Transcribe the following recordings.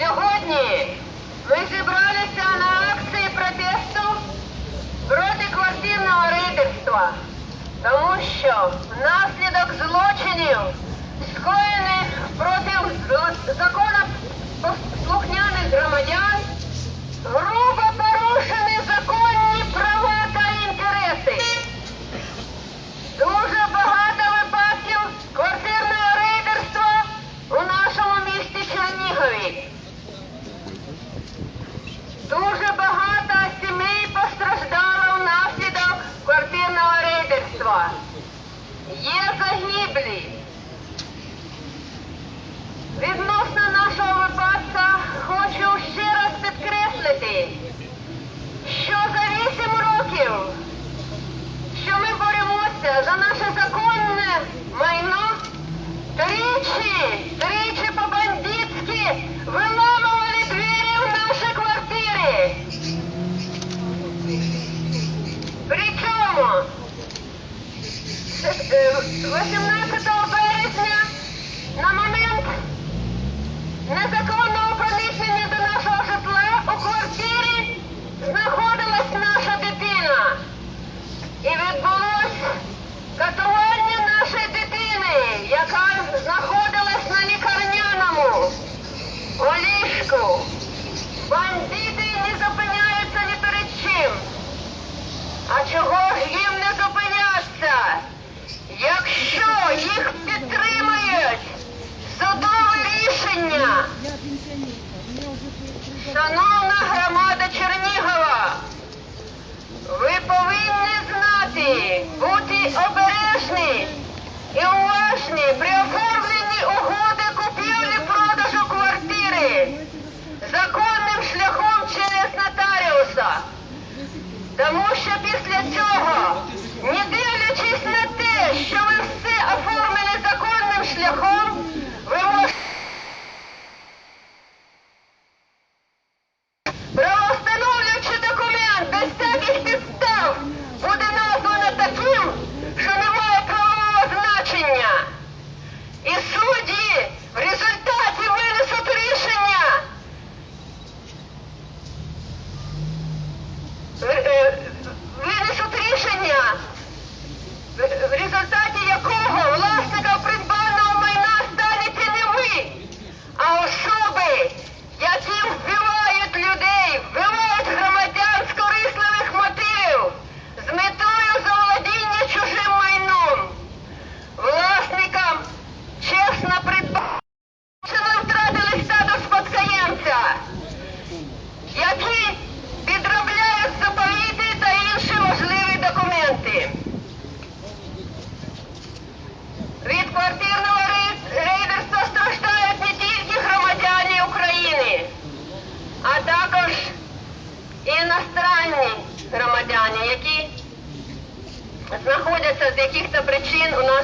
Сьогодні ми зібралися на акції протесту проти квартирного рейдерства, тому що внаслідок злочинів, скоєних проти законопослухняних громадян, 18 березня на момент незаконного 小娜，哈喽。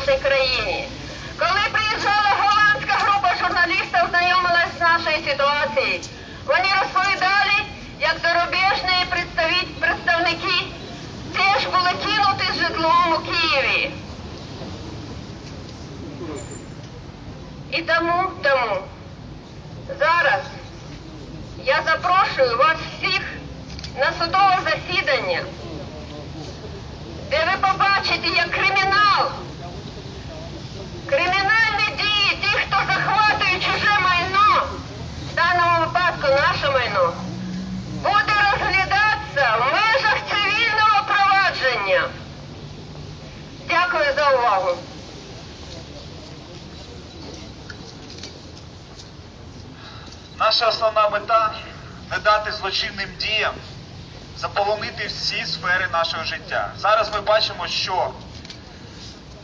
Нашій країні. Коли приїжджала голландська група журналістів, знайомилась з нашою ситуацією, вони розповідали, як зарубіжні представники теж були кинуті з житлом у Києві. І тому, тому зараз я запрошую вас всіх на судове засідання, де ви побачите, Наша основна мета не дати злочинним діям заполонити всі сфери нашого життя. Зараз ми бачимо, що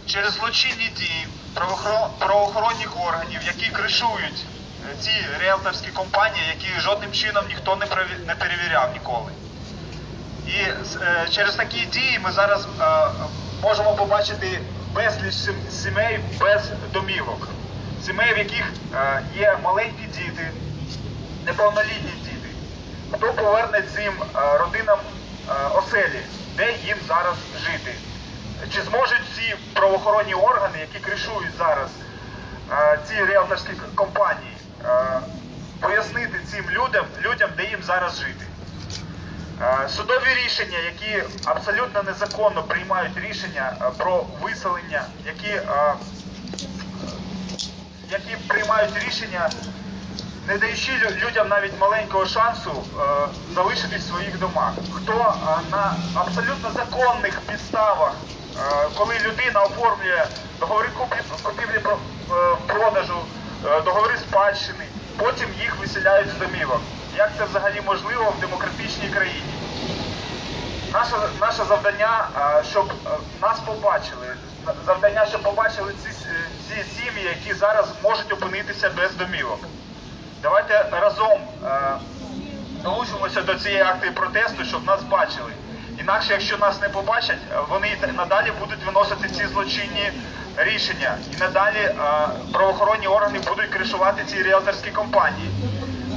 через злочинні дії правоохоро- правоохоронних органів, які кришують е, ці ріелторські компанії, які жодним чином ніхто не перевіряв ніколи. І е, через такі дії ми зараз е, можемо побачити безліч сімей без домівок. Сімей, в яких є маленькі діти, неповнолітні діти. Хто поверне цим е, родинам е, оселі, де їм зараз жити? Чи зможуть ці правоохоронні органи, які кришують зараз е, ці ріелторські компанії, пояснити цим людям, людям, де їм зараз жити. Судові рішення, які абсолютно незаконно приймають рішення про виселення, які, які приймають рішення, не даючи людям навіть маленького шансу е, залишитись в своїх домах. Хто е, на абсолютно законних підставах, е, коли людина оформлює договори купівлі е, продажу, е, договори спадщини, потім їх виселяють з домівок. Як це взагалі можливо в демократичній країні? Наше, наше завдання, е, щоб е, нас побачили. Завдання, щоб побачили ці, ці сім'ї, які зараз можуть опинитися без домівок. Давайте разом е, долучимося до цієї акції протесту, щоб нас бачили. Інакше, якщо нас не побачать, е, вони надалі будуть виносити ці злочинні рішення. І надалі е, правоохоронні органи будуть кришувати ці ріелторські компанії.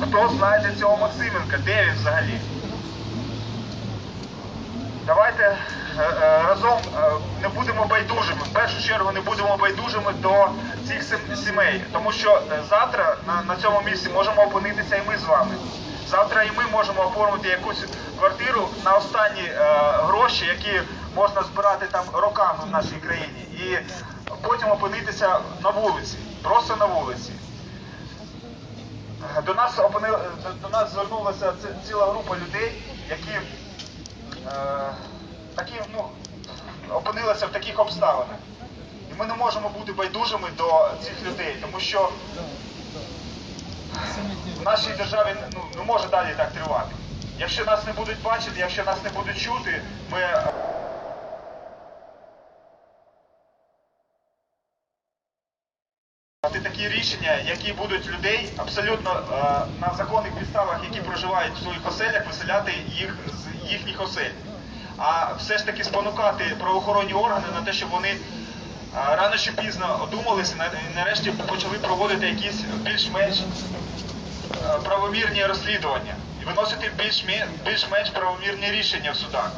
Хто знає для цього Максименка? Де він взагалі? Давайте е, е, разом е, не будемо байдужими. В першу чергу не будемо байдужими до цих сімей, тому що завтра на, цьому місці можемо опинитися і ми з вами. Завтра і ми можемо оформити якусь квартиру на останні гроші, які можна збирати там роками в нашій країні, і потім опинитися на вулиці, просто на вулиці. До нас опини... до, нас звернулася ціла група людей, які такі, ну, опинилися в таких обставинах. І ми не можемо бути байдужими до цих людей, тому що в нашій державі ну, не може далі так тривати. Якщо нас не будуть бачити, якщо нас не будуть чути, ми такі рішення, які будуть людей абсолютно е, на законних підставах, які проживають в своїх оселях, виселяти їх з їхніх осель. А все ж таки спонукати правоохоронні органи на те, щоб вони е, рано чи пізно одумалися і нарешті почали проводити якісь більш-менш е, правомірні розслідування і виносити більш-ме- більш-менш правомірні рішення в судах.